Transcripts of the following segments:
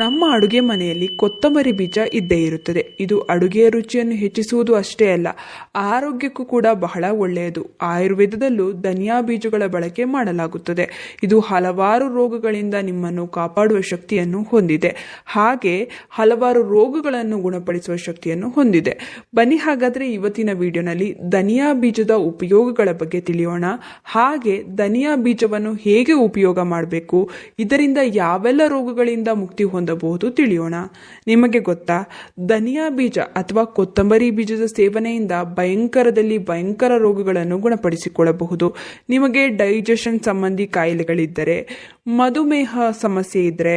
ನಮ್ಮ ಅಡುಗೆ ಮನೆಯಲ್ಲಿ ಕೊತ್ತಂಬರಿ ಬೀಜ ಇದ್ದೇ ಇರುತ್ತದೆ. ಇದು ಅಡುಗೆಯ ರುಚಿಯನ್ನು ಹೆಚ್ಚಿಸುವುದು ಅಷ್ಟೇ ಅಲ್ಲ, ಆರೋಗ್ಯಕ್ಕೂ ಕೂಡ ಬಹಳ ಒಳ್ಳೆಯದು. ಆಯುರ್ವೇದದಲ್ಲೂ ಧನಿಯಾ ಬೀಜಗಳ ಬಳಕೆ ಮಾಡಲಾಗುತ್ತದೆ. ಇದು ಹಲವಾರು ರೋಗಗಳಿಂದ ನಿಮ್ಮನ್ನು ಕಾಪಾಡುವ ಶಕ್ತಿಯನ್ನು ಹೊಂದಿದೆ. ಹಾಗೆ ಹಲವಾರು ರೋಗಗಳನ್ನು ಗುಣಪಡಿಸುವ ಶಕ್ತಿಯನ್ನು ಹೊಂದಿದೆ. ಬನ್ನಿ ಹಾಗಾದರೆ ಇವತ್ತಿನ ವಿಡಿಯೋನಲ್ಲಿ ಧನಿಯಾ ಬೀಜದ ಉಪಯೋಗಗಳ ಬಗ್ಗೆ ತಿಳಿಯೋಣ. ಹಾಗೆ ಧನಿಯಾ ಬೀಜವನ್ನು ಹೇಗೆ ಉಪಯೋಗ ಮಾಡಬೇಕು, ಇದರಿಂದ ಯಾವೆಲ್ಲ ರೋಗಗಳಿಂದ ಮುಕ್ತಿ ಹೊಂದಬಹುದು ತಿಳಿಯೋಣ. ನಿಮಗೆ ಗೊತ್ತಾ, ಧನಿಯಾ ಬೀಜ ಅಥವಾ ಕೊತ್ತಂಬರಿ ಬೀಜದ ಸೇವನೆಯಿಂದ ಭಯಂಕರದಲ್ಲಿ ಭಯಂಕರ ರೋಗಗಳನ್ನು ಗುಣಪಡಿಸಿಕೊಳ್ಳಬಹುದು. ನಿಮಗೆ ಡೈಜೆಷನ್ ಸಂಬಂಧಿ ಕಾಯಿಲೆಗಳಿದ್ದರೆ, ಮಧುಮೇಹ ಸಮಸ್ಯೆ ಇದ್ದರೆ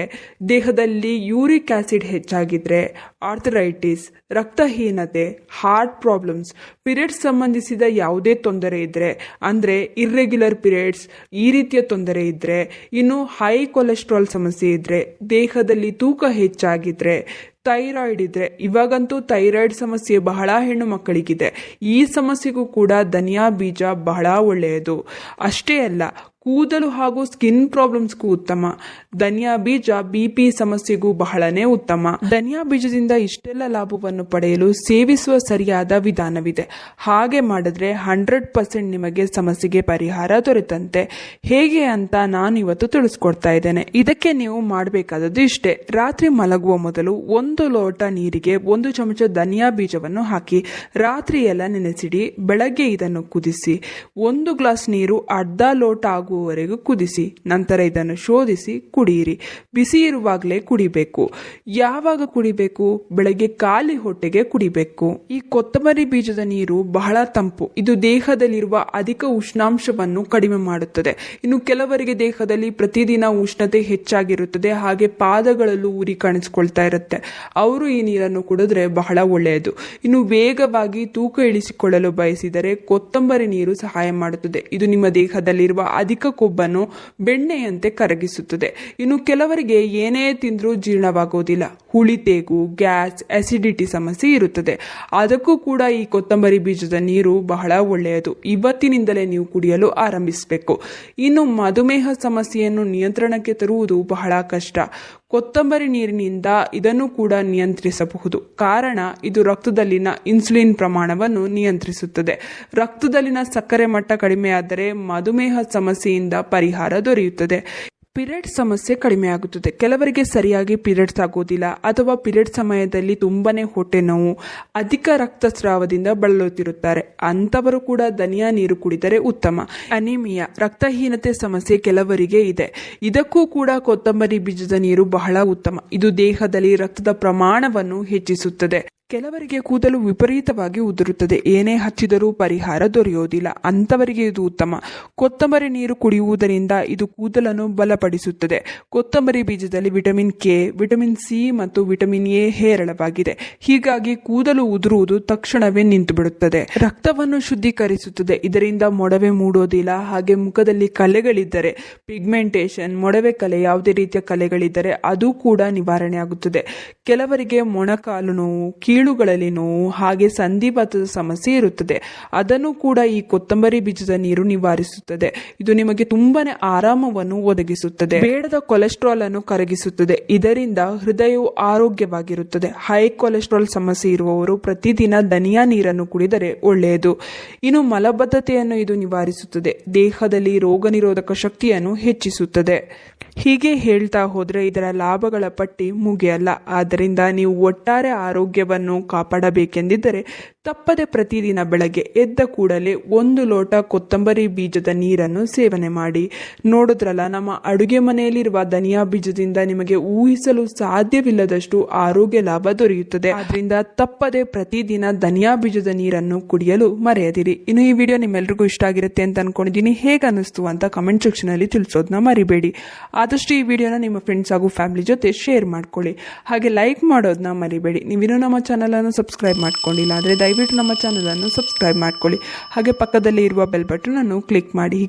ದೇಹದಲ್ಲಿ ಯೂರಿಕ್ ಆಸಿಡ್ ಹೆಚ್ಚಾಗಿದ್ದರೆ ಆರ್ಥರೈಟಿಸ್ ರಕ್ತಹೀನತೆ ಹಾರ್ಟ್ ಪ್ರಾಬ್ಲಮ್ಸ್ ಪಿರಿಯಡ್ಸ್ ಸಂಬಂಧಿಸಿದ ಯಾವುದೇ ತೊಂದರೆ ಇದ್ದರೆ ಅಂದರೆ ಇರ್ರೆಗ್ಯುಲರ್ ಪಿರಿಯಡ್ಸ್ ಈ ರೀತಿಯ ತೊಂದರೆ ಇದ್ದರೆ ಇನ್ನು ಹೈ ಕೊಲೆಸ್ಟ್ರಾಲ್ ಸಮಸ್ಯೆ ಇದ್ದರೆ ದೇಹದಲ್ಲಿ ತೂಕ ಹೆಚ್ಚಾಗಿದ್ರೆ ಥೈರಾಯ್ಡ್ ಇದ್ರೆ, ಇವಾಗಂತೂ ಥೈರಾಯ್ಡ್ ಸಮಸ್ಯೆ ಬಹಳ ಹೆಣ್ಣು ಮಕ್ಕಳಿಗಿದೆ. ಈ ಸಮಸ್ಯೆಗೂ ಕೂಡ ಧನಿಯಾ ಬೀಜ ಬಹಳ ಒಳ್ಳೆಯದು. ಅಷ್ಟೇ ಅಲ್ಲ, ಕೂದಲು ಹಾಗೂ ಸ್ಕಿನ್ ಪ್ರಾಬ್ಲಮ್ಸ್ಗೂ ಉತ್ತಮ. ಧನಿಯಾ ಬೀಜ ಬಿ ಪಿ ಸಮಸ್ಯೆಗೂ ಬಹಳನೇ ಉತ್ತಮ. ಧನಿಯಾ ಬೀಜದಿಂದ ಇಷ್ಟೆಲ್ಲ ಲಾಭವನ್ನು ಪಡೆಯಲು ಸೇವಿಸುವ ಸರಿಯಾದ ವಿಧಾನವಿದೆ. ಹಾಗೆ ಮಾಡಿದ್ರೆ ಹಂಡ್ರೆಡ್ ಪರ್ಸೆಂಟ್ ನಿಮಗೆ ಸಮಸ್ಯೆಗೆ ಪರಿಹಾರ ದೊರೆತಂತೆ. ಹೇಗೆ ಅಂತ ನಾನು ಇವತ್ತು ತಿಳಿಸ್ಕೊಡ್ತಾ ಇದ್ದೇನೆ. ಇದಕ್ಕೆ ನೀವು ಮಾಡಬೇಕಾದದ್ದು ಇಷ್ಟೇ. ರಾತ್ರಿ ಮಲಗುವ ಮೊದಲು ಒಂದು ಲೋಟ ನೀರಿಗೆ ಒಂದು ಚಮಚ ಧನಿಯಾ ಬೀಜವನ್ನು ಹಾಕಿ ರಾತ್ರಿ ಎಲ್ಲ ನೆನೆಸಿಡಿ, ಬೆಳಗ್ಗೆ ಇದನ್ನು ಕುದಿಸಿ. ಒಂದು ಗ್ಲಾಸ್ ನೀರು ಅರ್ಧ ಲೋಟ ಆಗುವವರೆಗೂ ಕುದಿಸಿ, ನಂತರ ಇದನ್ನು ಶೋಧಿಸಿ ಕುಡಿಯಿರಿ. ಬಿಸಿ ಇರುವಾಗಲೇ ಕುಡಿಬೇಕು. ಯಾವಾಗ ಕುಡಿಬೇಕು? ಬೆಳಗ್ಗೆ ಖಾಲಿ ಹೊಟ್ಟೆಗೆ ಕುಡಿಬೇಕು. ಈ ಕೊತ್ತಂಬರಿ ಬೀಜದ ನೀರು ಬಹಳ ತಂಪು. ಇದು ದೇಹದಲ್ಲಿರುವ ಅಧಿಕ ಉಷ್ಣಾಂಶವನ್ನು ಕಡಿಮೆ ಮಾಡುತ್ತದೆ. ಇನ್ನು ಕೆಲವರಿಗೆ ದೇಹದಲ್ಲಿ ಪ್ರತಿದಿನ ಉಷ್ಣತೆ ಹೆಚ್ಚಾಗಿರುತ್ತದೆ. ಹಾಗೆ ಪಾದಗಳಲ್ಲೂ ಉರಿ ಕಾಣಿಸ್ಕೊಳ್ತಾ ಇರುತ್ತೆ. ಅವರು ಈ ನೀರನ್ನು ಕುಡಿದ್ರೆ ಬಹಳ ಒಳ್ಳೆಯದು. ಇನ್ನು ವೇಗವಾಗಿ ತೂಕ ಇಳಿಸಿಕೊಳ್ಳಲು ಬಯಸಿದರೆ ಕೊತ್ತಂಬರಿ ನೀರು ಸಹಾಯ ಮಾಡುತ್ತದೆ. ಇದು ನಿಮ್ಮ ದೇಹದಲ್ಲಿರುವ ಅಧಿಕ ಕೊಬ್ಬನ್ನು ಬೆಣ್ಣೆಯಂತೆ ಕರಗಿಸುತ್ತದೆ. ಇನ್ನು ಕೆಲವರಿಗೆ ಏನೇ ತಿಂದರೂ ಜೀರ್ಣವಾಗುವುದಿಲ್ಲ. ಹುಳಿತೇಗು, ಗ್ಯಾಸ್ ಅಸಿಡಿಟಿ ಸಮಸ್ಯೆ ಇರುತ್ತದೆ. ಅದಕ್ಕೂ ಕೂಡ ಈ ಕೊತ್ತಂಬರಿ ಬೀಜದ ನೀರು ಬಹಳ ಒಳ್ಳೆಯದು. ಇವತ್ತಿನಿಂದಲೇ ನೀವು ಕುಡಿಯಲು ಆರಂಭಿಸಬೇಕು. ಇನ್ನು ಮಧುಮೇಹ ಸಮಸ್ಯೆಯನ್ನು ನಿಯಂತ್ರಣಕ್ಕೆ ತರುವುದು ಬಹಳ ಕಷ್ಟ. ಕೊತ್ತಂಬರಿ ನೀರಿನಿಂದ ಇದನ್ನು ಕೂಡ ನಿಯಂತ್ರಿಸಬಹುದು. ಕಾರಣ, ಇದು ರಕ್ತದಲ್ಲಿನ ಇನ್ಸುಲಿನ್ ಪ್ರಮಾಣವನ್ನು ನಿಯಂತ್ರಿಸುತ್ತದೆ. ರಕ್ತದಲ್ಲಿನ ಸಕ್ಕರೆ ಮಟ್ಟ ಕಡಿಮೆಯಾದರೆ ಮಧುಮೇಹ ಸಮಸ್ಯೆಯಿಂದ ಪರಿಹಾರ ದೊರೆಯುತ್ತದೆ. ಪಿರಿಯಡ್ ಸಮಸ್ಯೆ ಕಡಿಮೆ ಆಗುತ್ತದೆ. ಕೆಲವರಿಗೆ ಸರಿಯಾಗಿ ಪಿರಿಯಡ್ಸ್ ಆಗೋದಿಲ್ಲ ಅಥವಾ ಪಿರಿಯಡ್ ಸಮಯದಲ್ಲಿ ತುಂಬನೇ ಹೊಟ್ಟೆ ನೋವು, ಅಧಿಕ ರಕ್ತಸ್ರಾವದಿಂದ ಬಳಲುತ್ತಿರುತ್ತಾರೆ. ಅಂಥವರು ಕೂಡ ಧನಿಯಾ ನೀರು ಕುಡಿದರೆ ಉತ್ತಮ. ಅನಿಮಿಯಾ, ರಕ್ತಹೀನತೆ ಸಮಸ್ಯೆ ಕೆಲವರಿಗೆ ಇದೆ. ಇದಕ್ಕೂ ಕೂಡ ಕೊತ್ತಂಬರಿ ಬೀಜದ ನೀರು ಬಹಳ ಉತ್ತಮ. ಇದು ದೇಹದಲ್ಲಿ ರಕ್ತದ ಪ್ರಮಾಣವನ್ನು ಹೆಚ್ಚಿಸುತ್ತದೆ. ಕೆಲವರಿಗೆ ಕೂದಲು ವಿಪರೀತವಾಗಿ ಉದುರುತ್ತದೆ. ಏನೇ ಹಚ್ಚಿದರೂ ಪರಿಹಾರ ದೊರೆಯುವುದಿಲ್ಲ. ಅಂಥವರಿಗೆ ಇದು ಉತ್ತಮ. ಕೊತ್ತಂಬರಿ ನೀರು ಕುಡಿಯುವುದರಿಂದ ಇದು ಕೂದಲನ್ನು ಬಲಪಡಿಸುತ್ತದೆ. ಕೊತ್ತಂಬರಿ ಬೀಜದಲ್ಲಿ ವಿಟಮಿನ್ ಕೆ, ವಿಟಮಿನ್ ಸಿ ಮತ್ತು ವಿಟಮಿನ್ ಎ ಹೇರಳವಾಗಿದೆ. ಹೀಗಾಗಿ ಕೂದಲು ಉದುರುವುದು ತಕ್ಷಣವೇ ನಿಂತು ಬಿಡುತ್ತದೆ ರಕ್ತವನ್ನು ಶುದ್ಧೀಕರಿಸುತ್ತದೆ. ಇದರಿಂದ ಮೊಡವೆ ಮೂಡೋದಿಲ್ಲ ಹಾಗೆ ಮುಖದಲ್ಲಿ ಕಲೆಗಳಿದ್ದರೆ, ಪಿಗ್ಮೆಂಟೇಷನ್, ಮೊಡವೆ ಕಲೆ, ಯಾವುದೇ ರೀತಿಯ ಕಲೆಗಳಿದ್ದರೆ ಅದು ಕೂಡ ನಿವಾರಣೆ ಆಗುತ್ತದೆ ಕೆಲವರಿಗೆ ಮೊಣಕಾಲು ನೋವು ಕೀಳುಗಳಲ್ಲಿ ನೋವು, ಹಾಗೆ ಸಂಧಿಪಾತದ ಸಮಸ್ಯೆ ಇರುತ್ತದೆ. ಅದನ್ನು ಕೂಡ ಈ ಕೊತ್ತಂಬರಿ ಬೀಜದ ನೀರು ನಿವಾರಿಸುತ್ತದೆ. ಇದು ನಿಮಗೆ ತುಂಬಾನೇ ಆರಾಮವನ್ನು ಒದಗಿಸುತ್ತದೆ. ಬೇಡದ ಕೊಲೆಸ್ಟ್ರಾಲ್ ಅನ್ನು ಕರಗಿಸುತ್ತದೆ. ಇದರಿಂದ ಹೃದಯವು ಆರೋಗ್ಯವಾಗಿರುತ್ತದೆ. ಹೈ ಕೊಲೆಸ್ಟ್ರಾಲ್ ಸಮಸ್ಯೆ ಇರುವವರು ಪ್ರತಿದಿನ ಧನಿಯಾ ನೀರನ್ನು ಕುಡಿದರೆ ಒಳ್ಳೆಯದು. ಇನ್ನು ಮಲಬದ್ಧತೆಯನ್ನು ಇದು ನಿವಾರಿಸುತ್ತದೆ. ದೇಹದಲ್ಲಿ ರೋಗ ನಿರೋಧಕ ಶಕ್ತಿಯನ್ನು ಹೆಚ್ಚಿಸುತ್ತದೆ. ಹೀಗೆ ಹೇಳ್ತಾ ಹೋದರೆ ಇದರ ಲಾಭಗಳ ಪಟ್ಟಿ ಮುಗಿಯಲ್ಲ. ಆದ್ದರಿಂದ ನೀವು ಒಟ್ಟಾರೆ ಆರೋಗ್ಯವನ್ನು ಕಾಪಾಡಬೇಕೆಂದಿದ್ದರೆ ತಪ್ಪದೆ ಪ್ರತಿದಿನ ಬೆಳಗ್ಗೆ ಎದ್ದ ಕೂಡಲೇ ಒಂದು ಲೋಟ ಕೊತ್ತಂಬರಿ ಬೀಜದ ನೀರನ್ನು ಸೇವನೆ ಮಾಡಿ. ನೋಡಿದ್ರಲ್ಲ, ನಮ್ಮ ಅಡುಗೆ ಮನೆಯಲ್ಲಿರುವ ಧನಿಯಾ ಬೀಜದಿಂದ ನಿಮಗೆ ಊಹಿಸಲು ಸಾಧ್ಯವಿಲ್ಲದಷ್ಟು ಆರೋಗ್ಯ ಲಾಭ ದೊರೆಯುತ್ತದೆ. ಅದರಿಂದ ತಪ್ಪದೆ ಪ್ರತಿದಿನ ಧನಿಯಾ ಬೀಜದ ನೀರನ್ನು ಕುಡಿಯಲು ಮರೆಯದಿರಿ. ಇನ್ನು ಈ ವಿಡಿಯೋ ನಿಮ್ಮೆಲ್ರಿಗೂ ಇಷ್ಟ ಆಗಿರುತ್ತೆ ಅಂತ ಅನ್ಕೊಂಡಿದ್ದೀನಿ. ಹೇಗೆ ಅನ್ನಿಸ್ತು ಅಂತ ಕಮೆಂಟ್ ಸೆಕ್ಷನ್ ಅಲ್ಲಿ ತಿಳಿಸೋದನ್ನ ಮರಿಬೇಡಿ. ಆದಷ್ಟು ಈ ವಿಡಿಯೋನ ನಿಮ್ಮ ಫ್ರೆಂಡ್ಸ್ ಹಾಗೂ ಫ್ಯಾಮಿಲಿ ಜೊತೆ ಶೇರ್ ಮಾಡ್ಕೊಳ್ಳಿ. ಹಾಗೆ ಲೈಕ್ ಮಾಡೋದನ್ನ ಮರಿಬೇಡಿ. ನೀವಿನ್ನೂ ನಮ್ಮ ಚಾನಲನ್ನು ಸಬ್ಸ್ಕ್ರೈಬ್ ಮಾಡ್ಕೊಂಡಿಲ್ಲ ಅಂದರೆ ದಯವಿಟ್ಟು ನಮ್ಮ ಚಾನಲನ್ನು ಸಬ್ಸ್ಕ್ರೈಬ್ ಮಾಡ್ಕೊಳ್ಳಿ. ಹಾಗೆ ಪಕ್ಕದಲ್ಲಿ ಇರುವ ಬೆಲ್ ಬಟನನ್ನು ಕ್ಲಿಕ್ ಮಾಡಿ.